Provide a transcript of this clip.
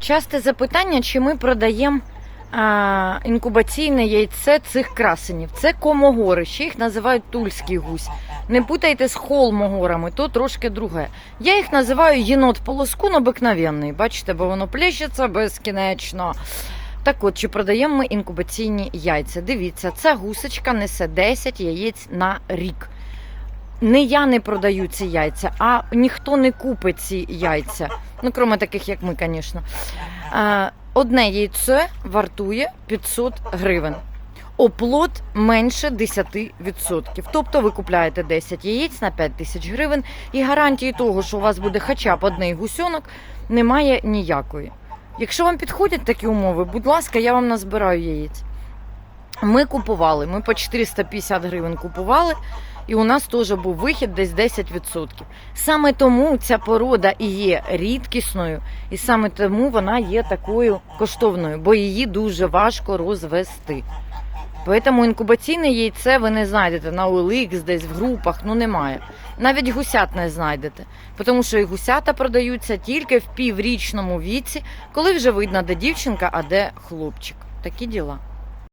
Часте запитання, чи ми продаємо а, інкубаційне яйце цих красенів. Це комогори, ще їх називають тульський гусь. Не путайте з холмогорами, то трошки друге. Я їх називаю єнот полоскун обикновенний. Бачите, бо воно плещеться безкінечно. Так от, чи продаємо ми інкубаційні яйця? Дивіться, ця гусечка несе 10 яєць на рік. Не я не продаю ці яйця, а ніхто не купить ці яйця. Ну, крім таких, як ми, звісно. Одне яйце вартує 500 гривень. Оплот менше 10%. Тобто ви купляєте 10 яєць на 5 тисяч гривень, і гарантії того, що у вас буде хоча б одний гусьонок, немає ніякої. Якщо вам підходять такі умови, будь ласка, я вам назбираю яєць. Ми купували, ми по 450 гривень купували, і у нас теж був вихід десь 10%. Саме тому ця порода і є рідкісною, і саме тому вона є такою коштовною, бо її дуже важко розвести. Тому інкубаційне яйце ви не знайдете на OLX, десь в групах, ну немає. Навіть гусят не знайдете, тому що і гусята продаються тільки в піврічному віці, коли вже видно, де дівчинка, а де хлопчик. Такі діла.